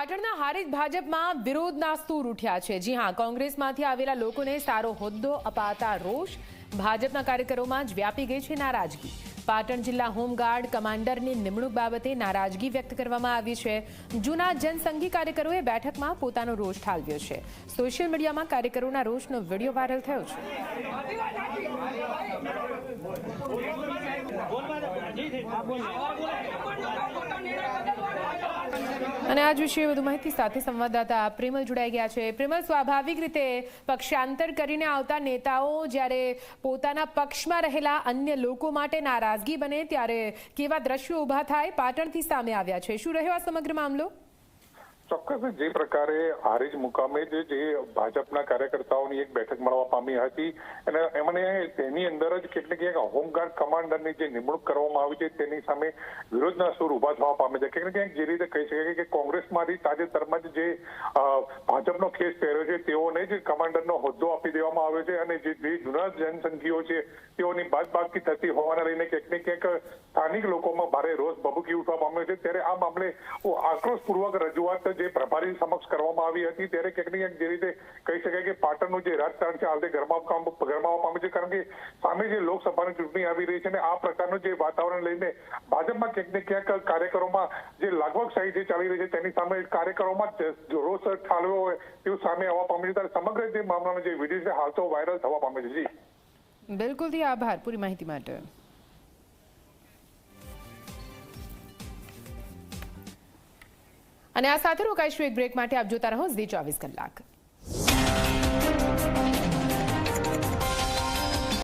પાટણના હારીજ ભાજપમાં વિરોધના સૂર ઉઠ્યા છે. જી હા, કોંગ્રેસમાંથી આવેલા લોકોને સારો હોદ્દો અપાતા રોષ ભાજપના કાર્યકરોમાં જ વ્યાપી ગઈ છે નારાજગી. પાટણ જિલ્લા હોમગાર્ડ કમાન્ડરની નિમણૂક બાબતે નારાજગી વ્યક્ત કરવામાં આવી છે. જૂના જનસંઘી કાર્યકરોએ બેઠકમાં પોતાનો રોષ ઠાલવ્યો છે. સોશિયલ મીડિયામાં કાર્યકરોના રોષનો વીડિયો વાયરલ થયો છે. અને આજ વિશે વધુ માહિતી સાથે સંવાદદાતા પ્રેમલ જોડાઈ ગયા છે. પ્રેમલ, સ્વાભાવિક રીતે પક્ષાંતર કરીને આવતા નેતાઓ જ્યારે પોતાના પક્ષમાં રહેલા અન્ય લોકો માટે નારાજગી બને ત્યારે કેવા દ્રશ્યો ઊભા થાય પાટણથી સામે આવ્યા છે. શું રહ્યો આ સમગ્ર મામલો? ચોક્કસ, જે પ્રકારે હારીજ મુકામે જે જે ભાજપના કાર્યકર્તાઓની એક બેઠક મળવા પામી હતી, અને એમને તેની અંદર જ કેટલીક એક હોમગાર્ડ કમાન્ડરની જે નિમણૂક કરવામાં આવી છે, તેની સામે વિરોધના સૂર ઊભા થવા પામે છે. ક્યાંક ક્યાંક જે રીતે કહી શકાય કે કોંગ્રેસમાંથી તાજેતરમાં જ જે ભાજપનો કેસ પહેર્યો છે, તેઓને જ કમાન્ડરનો હોદ્દો આપી દેવામાં આવ્યો છે, અને જે જે જૂના જનસંઘીઓ છે, તેઓની બાદબાકી થતી હોવાને લઈને ક્યાંક ક્યાંક સ્થાનિક લોકોમાં ભારે રોષ ભભૂકી ઉઠવા પામ્યો છે. ત્યારે આ મામલે આક્રોશપૂર્વક રજૂઆત જે પ્રભારી સમક્ષ કરવામાં આવી હતી, ત્યારે ક્યાંક ને જે રીતે કહી શકાય કે પાટણનું જે રાજકારણ છે આ રીતે ગરમાવા પામે છે, કારણ કે સામે જે લોકસભાની ચૂંટણી આવી રહી છે અને આ પ્રકારનું જે વાતાવરણ લઈને ભાજપમાં ક્યાંક ને ક્યાંક કાર્યકરોમાં જે લાગવગશાહી જે ચાલી રહી છે, તેની સામે કાર્યકરોમાં રોષ ઠાલવ્યો હોય તેવું સામે આવવા પામ્યું છે. ત્યારે સમગ્ર જે મામલાનો જે વીડિયો છે, હાલ તો વાયરલ થવા પામે છે. જી. બિલકુલથી આભાર પૂરી માહિતી માટે. અને આ સાથે રોકાઈશું એક બ્રેક માટે. આપ જોતા રહો ઝી ચોવીસ કલાક.